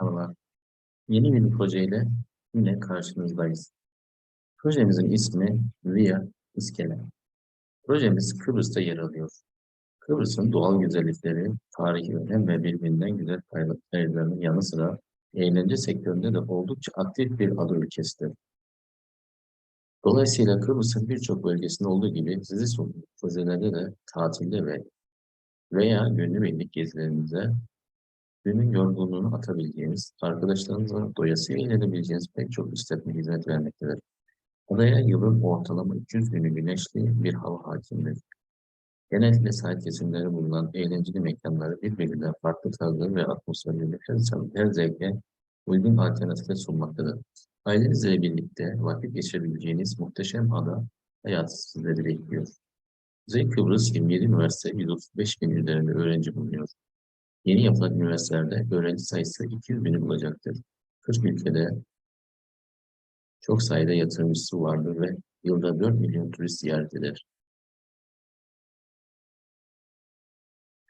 Merhabalar. Yeni bir projeyle yine karşınızdayız. Projemizin ismi Via İskele. Projemiz Kıbrıs'ta yer alıyor. Kıbrıs'ın doğal güzellikleri, tarihi önem ve birbirinden güzel paylaşımlarının yanı sıra eğlence sektöründe de oldukça aktif bir ada ülkesidir. Dolayısıyla Kıbrıs'ın birçok bölgesinde olduğu gibi sizi sunduğum projelerde de tatilde ve veya günübirlik gezilerinize günün yorgunluğunu atabileceğiniz, arkadaşlarınızla doyasıya eğlenebileceğiniz pek çok işletme hizmet vermektedir. Adaya yılın ortalama 200 günü güneşli bir hava hakimdir. Genellikle sahil kesimleri bulunan eğlenceli mekanları birbirinden farklı tarzları ve atmosferleri her, her zevke uygun alternatifler sunmaktadır. Ailenizle birlikte vakit geçirebileceğiniz muhteşem ada hayatı sizleri bekliyor. Kuzey Kıbrıs 27 üniversite 135 bin üzerinde öğrenci bulunuyor. Yeni yapılan üniversitelerde öğrenci sayısı 200 bini bulacaktır. 40 ülkede çok sayıda yatırımcısı vardır ve yılda 4 milyon turist ziyaret eder.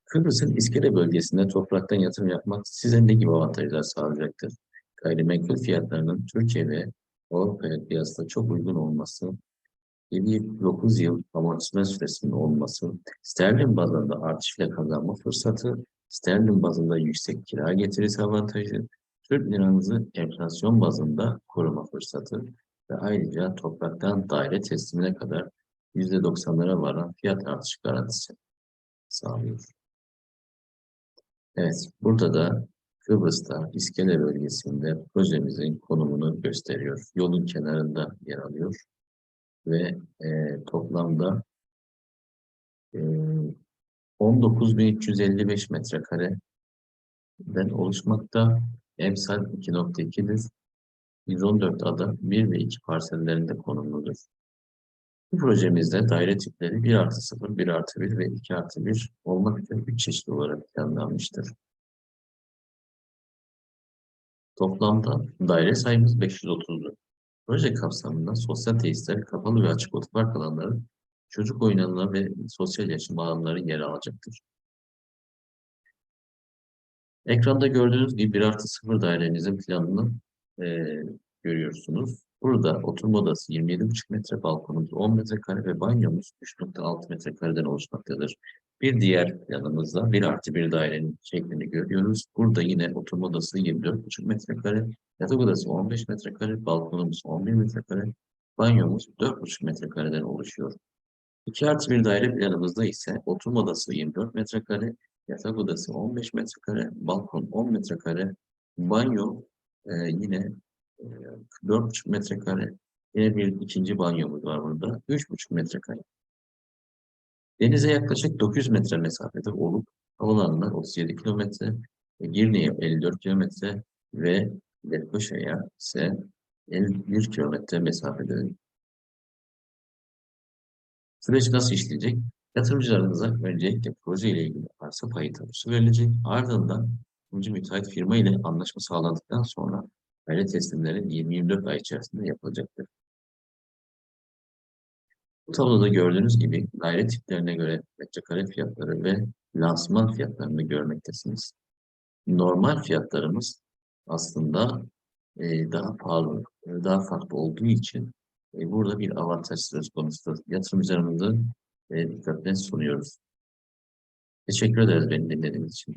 Kıbrıs'ın İskele bölgesinde topraktan yatırım yapmak size ne gibi avantajlar sağlayacaktır? Gayrimenkul fiyatlarının Türkiye ve Avrupa'ya kıyasla çok uygun olması, 7-9 yıl amortisman süresinin olması, sterlin bazında artışla kazanma fırsatı, sterlin bazında yüksek kira getirisi avantajı, Türk liranızı enflasyon bazında koruma fırsatı ve ayrıca topraktan daire teslimine kadar %90'lara varan fiyat artış garantisi sağlıyor. Evet, burada da Kıbrıs'ta İskele bölgesinde projemizin konumunu gösteriyor. Yolun kenarında yer alıyor ve e, toplamda e, 19.355 metrekareden oluşmakta. Emsal 2.2'dir. 114 ada 1 ve 2 parsellerinde konumludur. Bu projemizde daire tipleri 1 artı 0, 1 artı 1 ve 2 artı 1 olmak üzere 3 çeşit olarak planlanmıştır. Toplamda daire sayımız 530'dur. Proje kapsamında sosyal tesisler, kapalı ve açık otopark alanları, çocuk oyun alanları ve sosyal yaşam alanları yer alacaktır. Ekranda gördüğünüz gibi 1 artı 0 dairemizin planını e, görüyorsunuz. Burada oturma odası 27,5 metre, balkonumuz 10 metrekare ve banyomuz 3,6 metrekareden oluşmaktadır. Bir diğer planımızda 1 artı 1 dairenin şeklini görüyoruz. Burada yine oturma odası 24,5 metrekare, yatak odası 15 metrekare, balkonumuz 11 metrekare, banyomuz 4,5 metrekareden oluşuyor. 2 artı 1 daire planımızda ise oturma odası 24 metrekare, yatak odası 15 metrekare, balkon 10 metrekare, banyo e, yine e, 4,5 metrekare, yine bir ikinci banyomuz var burada, 3,5 metrekare. Denize yaklaşık 900 metre mesafede olup havalanlar 37 kilometre, Girne'ye 54 kilometre ve Lefkoşa'ya ise 51 kilometre mesafede. Süreç nasıl işleyecek? Yatırımcılarımıza öncelikle proje ile ilgili arsa payı tapusu verilecek. Ardından yapımcı müteahhit firma ile anlaşma sağlandıktan sonra daire teslimleri 20-24 ay içerisinde yapılacaktır. Bu tabloda gördüğünüz gibi daire tiplerine göre metrekare fiyatları ve lansman fiyatlarını görmektesiniz. Normal fiyatlarımız aslında daha pahalı, daha farklı olduğu için e, burada bir avantaj söz konusudur. Yatırımcılarımızı e, dikkatle sunuyoruz. Teşekkür ederiz beni dinlediğiniz için.